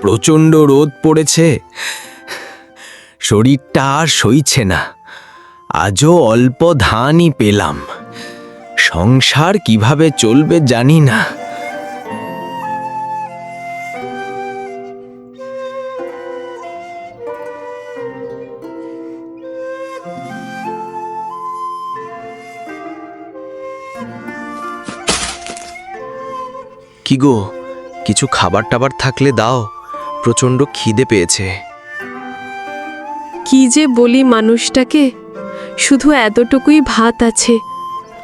প্রচণ্ড রোদ পড়েছে। শরীরটা আর সইছে না। আজও অল্প ধানই পেলাম। সংসার কীভাবে চলবে জানি না। কি গো, কিছু খাবার টাবার থাকলে দাও। প্রচণ্ড খিদে পেয়েছে। কি যে বলি মানুষটাকে শুধু এতটুকুই ভাত আছে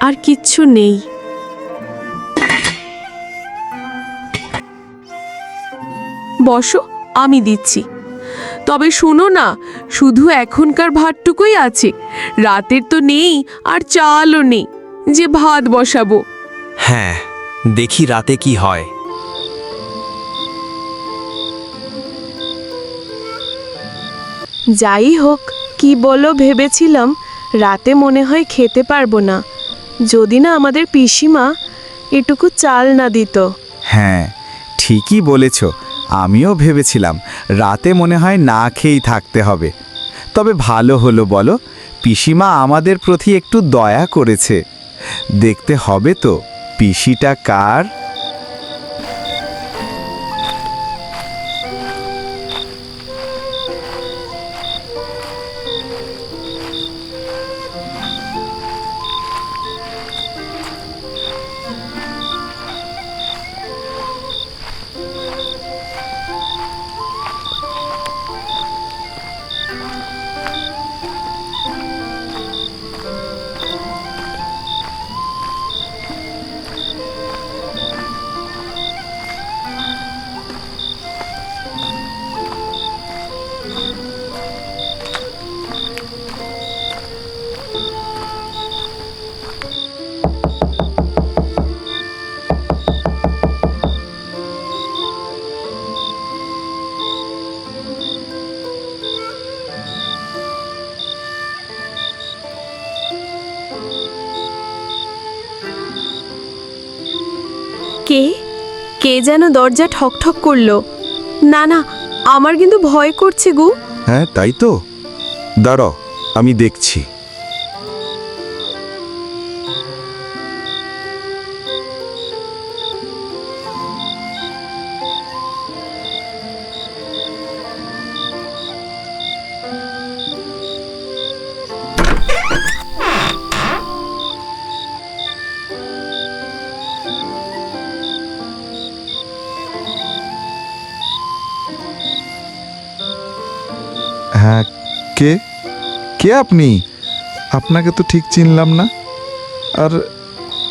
আর কিচ্ছু নেই। বসো আমি দিচ্ছি। তবে শোনো না শুধু এখনকার ভাতটুকুই আছে রাতের তো নেই আর চালও নেই যে ভাত বসাবো। হ্যাঁ দেখি রাতে কি হয়। যাই হোক, কি বলো ভেবেছিলাম, রাতে মনে হয় খেতে পারব না। যদি না আমাদের পিসিমা এটুকু চাল না দিত। হ্যাঁ ঠিকই বলেছ, আমিও ভেবেছিলাম রাতে মনে হয় না খেয়েই থাকতে হবে। তবে ভালো হলো বলো, পিসিমা আমাদের প্রতি একটু দয়া করেছে। দেখতে হবে তো, পিসিটা কার? কে? কে যেন দরজা ঠকঠক করল। না না, আমার কিন্তু ভয় করছে গু। হ্যাঁ তাই তো। দাঁড়াও, আমি দেখছি। কে? কে আপনি? আপনাকে তো ঠিক চিনলাম না। আর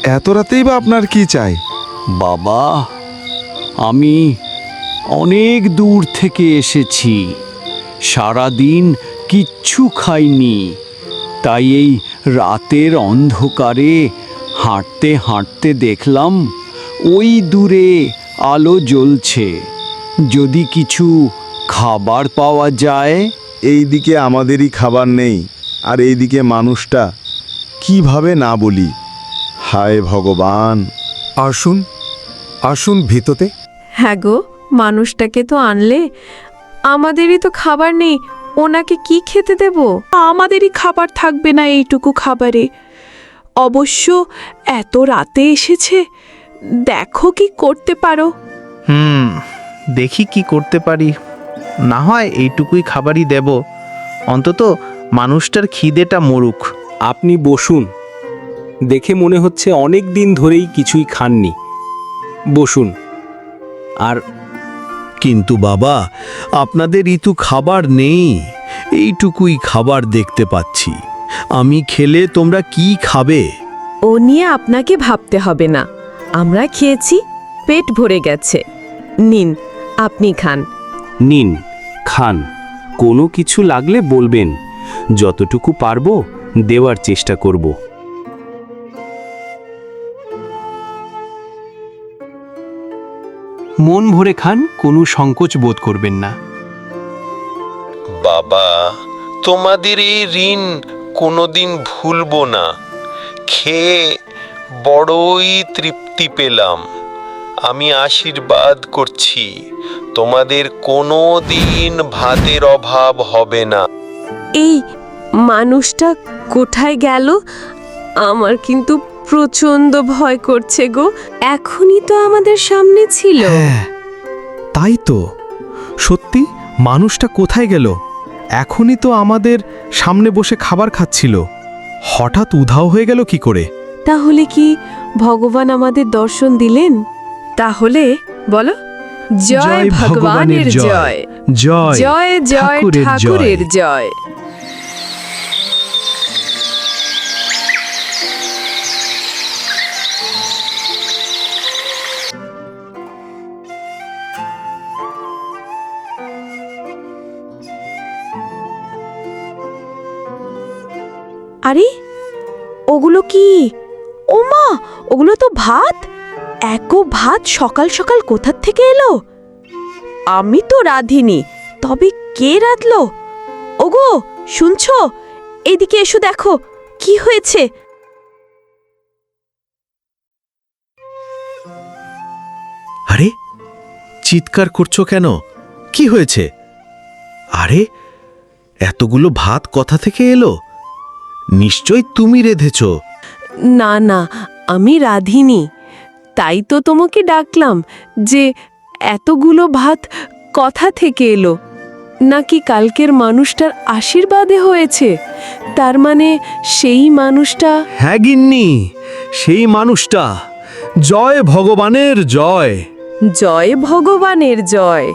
এত রাতেই বা আপনার কি চাই? বাবা, আমি অনেক দূর থেকে এসেছি। সারাদিন কিচ্ছু খাইনি। তাই এই রাতের অন্ধকারে হাঁটতে হাঁটতে দেখলাম, ওই দূরে আলো জ্বলছে। যদি কিছু খাবার পাওয়া যায় এইদিকে আমাদেরই খাবার নেই আর এইদিকে মানুষটা কীভাবে না বলি? হায় ভগবান। আসুন আসুন ভিততে। হ্যাঁ গো মানুষটাকে তো আনলে আমাদেরই তো খাবার নেই ওনাকে কি খেতে দেব? আমাদেরই খাবার থাকবে না এইটুকু খাবারে। অবশ্য এত রাতে এসেছে দেখো কি করতে পারো। হুম দেখি কি করতে পারি। না হয় এইটুকুই খাবারই দেব। অন্তত মানুষটার খিদেটা মরুক। আপনি বসুন। দেখে মনে হচ্ছে অনেক দিন ধরেই কিছুই খাননি। বসুন। আর কিন্তু বাবা আপনাদের ঋতু খাবার নেই। এইটুকুই খাবার দেখতে পাচ্ছি। আমি খেলে তোমরা কি খাবে? ও নিয়ে আপনাকে ভাবতে হবে না। আমরা খেয়েছি পেট ভরে গেছে। নিন আপনি খান। নিন খান। কোনো কিছু লাগলে বলবেন। যতটুকু পারব দেওয়ার চেষ্টা করব। মন ভরে খান কোনো সংকোচ বোধ করবেন না। বাবা তোমাদের এই ঋণ কোনোদিন ভুলবো না। খেয়ে বড়ই তৃপ্তি পেলাম। আমি আশীর্বাদ করছি। তোমাদের কোনো দিন ভাতের অভাব হবে না। এই মানুষটা কোথায় গেল? আমার কিন্তু প্রচণ্ড ভয় করছে গো। এখনই তো আমাদের সামনে ছিল। হ্যাঁ তাই তো। সত্যি মানুষটা কোথায় গেল? এখনই তো আমাদের সামনে বসে খাবার খাচ্ছিল। হঠাৎ উধাও হয়ে গেল কি করে? তাহলে কি ভগবান আমাদের দর্শন দিলেন? তাহলে বলো জয় ভগবানের জয়। জয়। জয় জয়। ঠাকুরের জয়। আরে ওগুলো কি? ওমা ওগুলো তো ভাত? একো ভাত সকাল সকাল কোথার থেকে এলো? আমি তো রাধিনি তবে কে রাধলো? ওগো শুনছ? এদিকে এসো দেখো কি হয়েছে? আরে চিৎকার করছ কেন? কি হয়েছে? আরে এতগুলো ভাত কথা থেকে এলো? নিশ্চয় তুমি রেধেছ। না না আমি রাধিনি। তাই তো তোমাকে ডাকলাম যে এতগুলো ভাত কথা থেকে এলো। নাকি কালকের মানুষটার আশীর্বাদে হয়েছে? তার মানে সেই মানুষটা হ্যাঁ গিন্নি সেই মানুষটা। জয় ভগবানের জয়। জয় ভগবানের জয়।